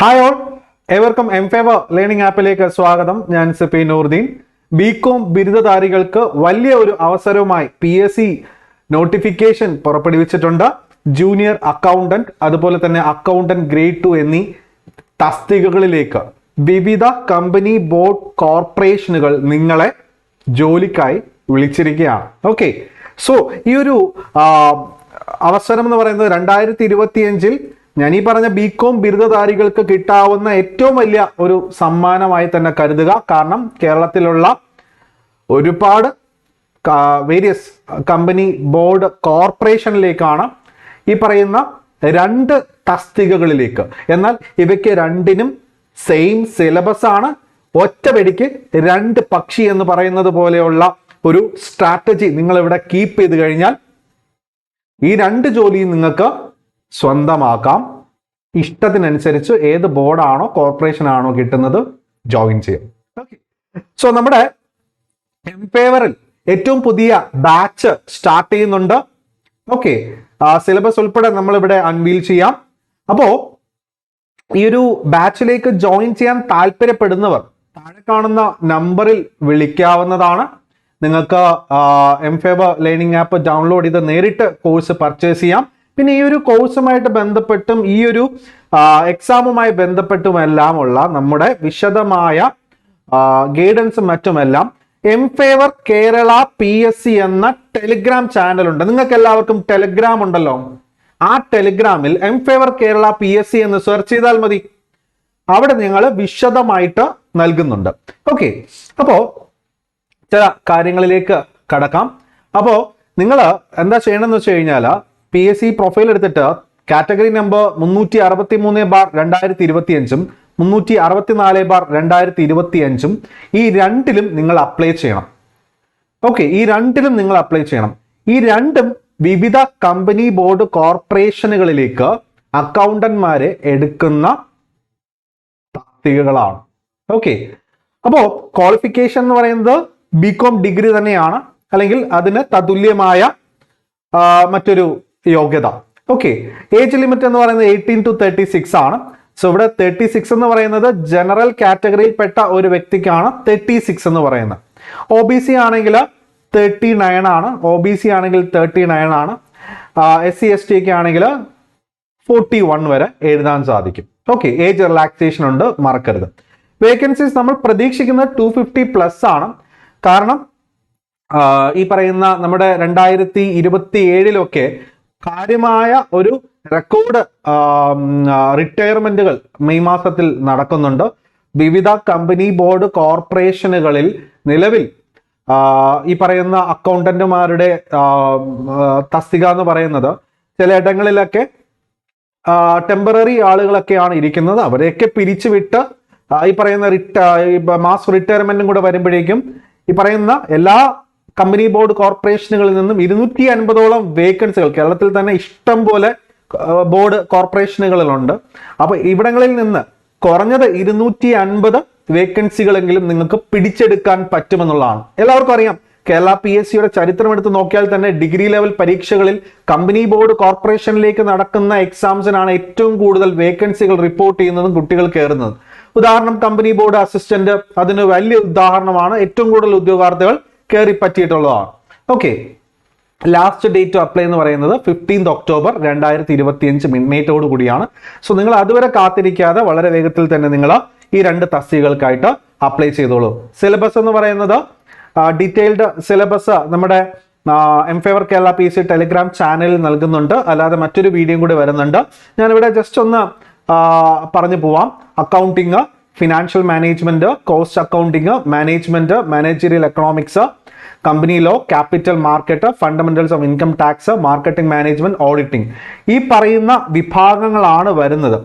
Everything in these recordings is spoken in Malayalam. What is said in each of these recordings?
ഹായ് ഓൾ ഏവർക്കും എം ഫേവർ ലേണിംഗ് ആപ്പിലേക്ക് സ്വാഗതം. ഞാൻ സിപി നൂർദീൻ ബികോം ബിരുദധാരികൾക്ക് വലിയ ഒരു അവസരവുമായി പി എസ് സി നോട്ടിഫിക്കേഷൻ പുറപ്പെടുവിച്ചിട്ടുണ്ട്. ജൂനിയർ അക്കൗണ്ടന്റ് അതുപോലെ തന്നെ അക്കൗണ്ടന്റ് ഗ്രേഡ് ടു എന്നീ തസ്തികകളിലേക്ക് വിവിധ കമ്പനി ബോർഡ് കോർപ്പറേഷനുകൾ നിങ്ങളെ ജോലിക്കായി വിളിച്ചിരിക്കുകയാണ്. ഓക്കെ സോ ഈ ഒരു അവസരം എന്ന് പറയുന്നത് രണ്ടായിരത്തി ഇരുപത്തിയഞ്ചിൽ ഞാൻ ഈ പറഞ്ഞ ബികോം ബിരുദധാരികൾക്ക് കിട്ടാവുന്ന ഏറ്റവും വലിയ ഒരു സമ്മാനമായി തന്നെ കരുതുക. കാരണം കേരളത്തിലുള്ള ഒരുപാട് വേരിയസ് കമ്പനി ബോർഡ് കോർപ്പറേഷനിലേക്കാണ് ഈ പറയുന്ന രണ്ട് തസ്തികകളിലേക്ക്. എന്നാൽ ഇവയ്ക്ക് രണ്ടിനും സെയിം സിലബസ് ആണ്. ഒറ്റ വെടിക്ക് രണ്ട് പക്ഷി എന്ന് പറയുന്നത് പോലെയുള്ള ഒരു സ്ട്രാറ്റജി നിങ്ങൾ ഇവിടെ കീപ്പ് ചെയ്ത് കഴിഞ്ഞാൽ ഈ രണ്ട് ജോലിയും നിങ്ങൾക്ക് സ്വന്തമാക്കാം. ഇഷ്ടത്തിനനുസരിച്ച് ഏത് ബോർഡാണോ കോർപ്പറേഷൻ ആണോ കിട്ടുന്നത് ജോയിൻ ചെയ്യാം. സോ നമ്മുടെ എംപേവറിൽ ഏറ്റവും പുതിയ ബാച്ച് സ്റ്റാർട്ട് ചെയ്യുന്നുണ്ട്. ഓക്കെ സിലബസ് ഉൾപ്പെടെ നമ്മൾ ഇവിടെ അൺവീൽ ചെയ്യാം. അപ്പോ ഈ ഒരു ബാച്ചിലേക്ക് ജോയിൻ ചെയ്യാൻ താല്പര്യപ്പെടുന്നവർ താഴെ കാണുന്ന നമ്പറിൽ വിളിക്കാവുന്നതാണ്. നിങ്ങൾക്ക് Empower learning app download ചെയ്ത് നേരിട്ട് കോഴ്സ് പർച്ചേസ് ചെയ്യാം. പിന്നെ ഈ ഒരു കോഴ്സുമായിട്ട് ബന്ധപ്പെട്ടും ഈ ഒരു എക്സാമുമായി ഉള്ള നമ്മുടെ വിശദമായ ഗൈഡൻസും മറ്റുമെല്ലാം Empower Kerala P S C എന്ന ടെലിഗ്രാം ചാനൽ ഉണ്ട് നിങ്ങൾക്ക് എല്ലാവർക്കും ടെലിഗ്രാം ഉണ്ടല്ലോ. ആ ടെലിഗ്രാമിൽ Empower Kerala P S C എന്ന് സെർച്ച് ചെയ്താൽ മതി. അവിടെ നിങ്ങൾ വിശദമായിട്ട് നൽകുന്നുണ്ട്. ഓക്കെ അപ്പോ ചില കാര്യങ്ങളിലേക്ക് കടക്കാം. അപ്പോ നിങ്ങൾ എന്താ ചെയ്യണമെന്ന് വെച്ച് കഴിഞ്ഞാൽ പി എസ് സി പ്രൊഫൈൽ എടുത്തിട്ട് കാറ്റഗറി നമ്പർ മുന്നൂറ്റി അറുപത്തി മൂന്ന് ബാർ രണ്ടായിരത്തി ഇരുപത്തി അഞ്ചും മുന്നൂറ്റി അറുപത്തിനാല് ബാർ രണ്ടായിരത്തി ഇരുപത്തി അഞ്ചും ഈ രണ്ടിലും നിങ്ങൾ അപ്ലൈ ചെയ്യണം. ഓക്കെ ഈ രണ്ടിലും നിങ്ങൾ അപ്ലൈ ചെയ്യണം. ഈ രണ്ടും വിവിധ കമ്പനി ബോർഡ് കോർപ്പറേഷനുകളിലേക്ക് അക്കൗണ്ടന്മാരെ എടുക്കുന്ന തസ്തികകളാണ് ഓക്കെ അപ്പോ ക്വാളിഫിക്കേഷൻ എന്ന് പറയുന്നത് ബികോം ഡിഗ്രി തന്നെയാണ്. അല്ലെങ്കിൽ അതിന് തതുല്യമായ മറ്റൊരു യോഗ്യത. ഓക്കെ ഏജ് ലിമിറ്റ് എന്ന് പറയുന്നത് എയ്റ്റീൻ ടു തേർട്ടി സിക്സ് ആണ്. സോ ഇവിടെ തേർട്ടി സിക്സ് എന്ന് പറയുന്നത് ജനറൽ കാറ്റഗറിയിൽപ്പെട്ട ഒരു വ്യക്തിക്കാണ് തേർട്ടി സിക്സ് എന്ന് പറയുന്നത്. ഒ ബി സി ആണെങ്കിൽ തേർട്ടി നയൻ ആണ്. ഒ ബി സി ആണെങ്കിൽ തേർട്ടി നയൻ ആണ് എസ് സി എസ് ടി ഒക്കെ ആണെങ്കിൽ ഫോർട്ടി വൺ വരെ എഴുതാൻ സാധിക്കും. ഓക്കെ ഏജ് റിലാക്സേഷൻ ഉണ്ട്. മറക്കരുത്. വേക്കൻസീസ് നമ്മൾ പ്രതീക്ഷിക്കുന്നത് ടു ഫിഫ്റ്റി പ്ലസ് ആണ്. കാരണം ഈ പറയുന്ന നമ്മുടെ രണ്ടായിരത്തി ഇരുപത്തി ഏഴിലൊക്കെ കാര്യമായ ഒരു റെക്കോർഡ് റിട്ടയർമെന്റുകൾ മെയ് മാസത്തിൽ നടക്കുന്നുണ്ട്. വിവിധ കമ്പനി ബോർഡ് കോർപ്പറേഷനുകളിൽ നിലവിൽ ഈ പറയുന്ന അക്കൗണ്ടന്റുമാരുടെ തസ്തിക എന്ന് പറയുന്നത് ചിലയിടങ്ങളിലൊക്കെ ടെമ്പററി ആളുകളൊക്കെയാണ് ഇരിക്കുന്നത്. അവരെയൊക്കെ പിരിച്ചുവിട്ട് വിട്ട് ഈ പറയുന്ന റിട്ട മാസ് റിട്ടയർമെന്റും കൂടെ വരുമ്പോഴേക്കും ഈ പറയുന്ന എല്ലാ കമ്പനി ബോർഡ് കോർപ്പറേഷനുകളിൽ നിന്നും ഇരുന്നൂറ്റി അൻപതോളം വേക്കൻസികൾ കേരളത്തിൽ തന്നെ ഇഷ്ടം പോലെ ബോർഡ് കോർപ്പറേഷനുകളിലുണ്ട്. അപ്പൊ ഇവിടങ്ങളിൽ നിന്ന് കുറഞ്ഞത് ഇരുന്നൂറ്റി അൻപത് വേക്കൻസികളെങ്കിലും നിങ്ങൾക്ക് പിടിച്ചെടുക്കാൻ പറ്റുമെന്നുള്ളതാണ്. എല്ലാവർക്കും അറിയാം കേരള പി എസ് സിയുടെ ചരിത്രം എടുത്ത് നോക്കിയാൽ തന്നെ ഡിഗ്രി ലെവൽ പരീക്ഷകളിൽ കമ്പനി ബോർഡ് കോർപ്പറേഷനിലേക്ക് നടക്കുന്ന എക്സാംസിനാണ് ഏറ്റവും കൂടുതൽ വേക്കൻസികൾ റിപ്പോർട്ട് ചെയ്യുന്നതും കുട്ടികൾ കയറുന്നത്. ഉദാഹരണം കമ്പനി ബോർഡ് അസിസ്റ്റന്റ് അതിന് വലിയ ഉദാഹരണമാണ്. ഏറ്റവും കൂടുതൽ ഉദ്യോഗാർത്ഥികൾ കയറി പറ്റിയിട്ടുള്ളതാണ് okay last date to apply എന്ന് പറയുന്നത് ഫിഫ്റ്റീൻത് ഒക്ടോബർ രണ്ടായിരത്തി ഇരുപത്തി അഞ്ച് മിഡ്നൈറ്റോട് കൂടിയാണ്. സോ നിങ്ങൾ അതുവരെ കാത്തിരിക്കാതെ വളരെ വേഗത്തിൽ തന്നെ നിങ്ങൾ ഈ രണ്ട് തസ്തികകൾക്കായിട്ട് അപ്ലൈ ചെയ്തോളൂ. സിലബസ് എന്ന് പറയുന്നത് ഡീറ്റെയിൽഡ് സിലബസ് നമ്മുടെ Empower Kerala P C Telegram ചാനലിൽ നൽകുന്നുണ്ട്. അല്ലാതെ മറ്റൊരു വീഡിയോയും കൂടി വരുന്നുണ്ട്. ഞാനിവിടെ ജസ്റ്റ് ഒന്ന് പറഞ്ഞു പോവാം. Accounting financial management cost accounting management managerial economics company law capital market fundamentals of income tax marketing management auditing. ഈ പറയുന്ന വിഭാഗങ്ങളാണ് വരുന്നത്.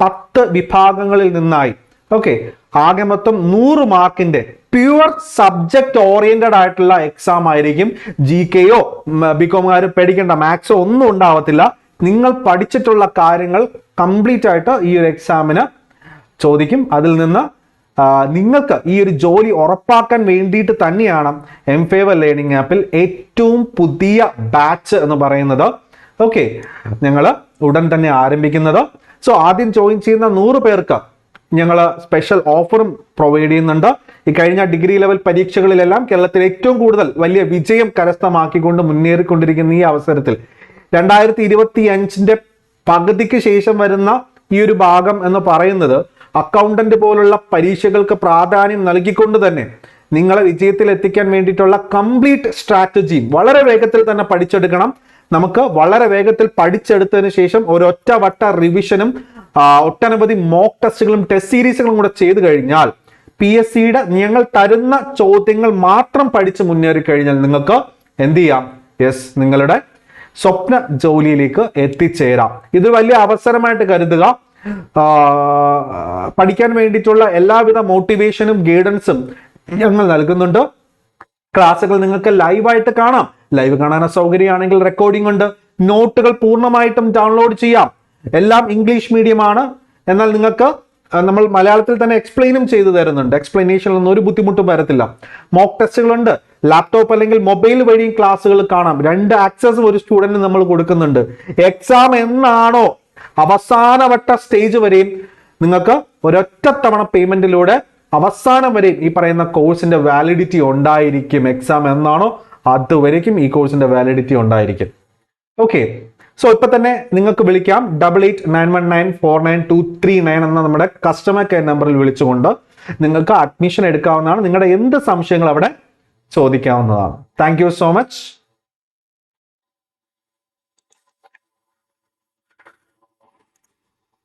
പത്ത് വിഭാഗങ്ങളിൽ നിന്നായി. ഓക്കെ ആകെ മൊത്തം നൂറ് മാർക്കിന്റെ പ്യുവർ സബ്ജക്ട് ഓറിയന്റഡ് ആയിട്ടുള്ള എക്സാം ആയിരിക്കും. ജി കെയോ ബികോമുകാരും പേടിക്കേണ്ട മാത്സോ ഒന്നും ഉണ്ടാവത്തില്ല. നിങ്ങൾ പഠിച്ചിട്ടുള്ള കാര്യങ്ങൾ കംപ്ലീറ്റ് ആയിട്ട് ഈ ഒരു എക്സാമിന് ചോദിക്കും. അതിൽ നിന്ന് നിങ്ങൾക്ക് ഈ ഒരു ജോലി ഉറപ്പാക്കാൻ വേണ്ടിയിട്ട് തന്നെയാണ് എം ഫേവർ ലേണിംഗ് ആപ്പിൽ ഏറ്റവും പുതിയ ബാച്ച് എന്ന് പറയുന്നത്. ഓക്കെ ഞങ്ങൾ ഉടൻ തന്നെ ആരംഭിക്കുന്നത്. സോ ആദ്യം ജോയിൻ ചെയ്യുന്ന നൂറ് പേർക്ക് ഞങ്ങൾ സ്പെഷ്യൽ ഓഫറും പ്രൊവൈഡ് ചെയ്യുന്നുണ്ട്. ഈ കഴിഞ്ഞ ഡിഗ്രി ലെവൽ പരീക്ഷകളിലെല്ലാം കേരളത്തിൽ ഏറ്റവും കൂടുതൽ വലിയ വിജയം കരസ്ഥമാക്കിക്കൊണ്ട് മുന്നേറിക്കൊണ്ടിരിക്കുന്ന ഈ അവസരത്തിൽ രണ്ടായിരത്തി ഇരുപത്തി അഞ്ചിന്റെ പകുതിക്ക് ശേഷം വരുന്ന ഈ ഒരു ഭാഗം എന്ന് പറയുന്നത് അക്കൗണ്ടന്റ് പോലുള്ള പരീക്ഷകൾക്ക് പ്രാധാന്യം നൽകിക്കൊണ്ട് തന്നെ നിങ്ങളെ വിജയത്തിൽ എത്തിക്കാൻ വേണ്ടിയിട്ടുള്ള കംപ്ലീറ്റ് സ്ട്രാറ്റജി വളരെ വേഗത്തിൽ തന്നെ പഠിച്ചെടുക്കണം. നമുക്ക് വളരെ വേഗത്തിൽ പഠിച്ചെടുത്തതിന് ശേഷം ഒരൊറ്റ വട്ട റിവിഷനും ഒട്ടനവധി മോക്ക് ടെസ്റ്റുകളും ടെസ്റ്റ് സീരീസുകളും കൂടെ ചെയ്തു കഴിഞ്ഞാൽ പി എസ് സിയുടെ ഞങ്ങൾ തരുന്ന ചോദ്യങ്ങൾ മാത്രം പഠിച്ച് മുന്നേറി കഴിഞ്ഞാൽ നിങ്ങൾക്ക് എന്ത് ചെയ്യാം? യെസ് നിങ്ങളുടെ സ്വപ്ന ജോലിയിലേക്ക് എത്തിച്ചേരാം. ഇത് വലിയ അവസരമായിട്ട് കരുതുക. പഠിക്കാൻ വേണ്ടിയിട്ടുള്ള എല്ലാവിധ മോട്ടിവേഷനും ഗൈഡൻസും ഞങ്ങൾ നൽകുന്നുണ്ട്. ക്ലാസ്സുകൾ നിങ്ങൾക്ക് ലൈവായിട്ട് കാണാം. ലൈവ് കാണാൻ സൗകര്യമാണെങ്കിൽ റെക്കോർഡിംഗ് ഉണ്ട്. നോട്ടുകൾ പൂർണമായിട്ടും ഡൗൺലോഡ് ചെയ്യാം. എല്ലാം ഇംഗ്ലീഷ് മീഡിയമാണ് എന്നാൽ നിങ്ങൾക്ക് നമ്മൾ മലയാളത്തിൽ തന്നെ എക്സ്പ്ലെയിനും ചെയ്തു തരുന്നുണ്ട്. എക്സ്പ്ലനേഷനിലൊന്നും ഒരു ബുദ്ധിമുട്ടും വരത്തില്ല. മോക്ക് ടെസ്റ്റുകളുണ്ട് ലാപ്ടോപ്പ് അല്ലെങ്കിൽ മൊബൈൽ വഴിയും ക്ലാസ്സുകൾ കാണാം. രണ്ട് ആക്സസ് ഒരു സ്റ്റുഡന്റിന് നമ്മൾ കൊടുക്കുന്നുണ്ട്. എക്സാം എന്നാണോ അവസാനവട്ട സ്റ്റേജ് വരെയും നിങ്ങൾക്ക് ഒരൊറ്റ തവണ പേയ്മെന്റിലൂടെ അവസാനം വരെയും ഈ പറയുന്ന കോഴ്സിന്റെ വാലിഡിറ്റി ഉണ്ടായിരിക്കും. എക്സാം എന്നാണോ അതുവരേക്കും ഈ കോഴ്സിന്റെ വാലിഡിറ്റി ഉണ്ടായിരിക്കും. ഓക്കെ സോ ഇപ്പൊ തന്നെ നിങ്ങൾക്ക് വിളിക്കാം. Double eight nine one nine four nine two three nine എന്ന നമ്മുടെ കസ്റ്റമർ കെയർ നമ്പറിൽ വിളിച്ചുകൊണ്ട് നിങ്ങൾക്ക് അഡ്മിഷൻ എടുക്കാവുന്നതാണ്. നിങ്ങളുടെ എന്ത് സംശയങ്ങൾ അവിടെ ചോദിക്കാവുന്നതാണ്. Thank so much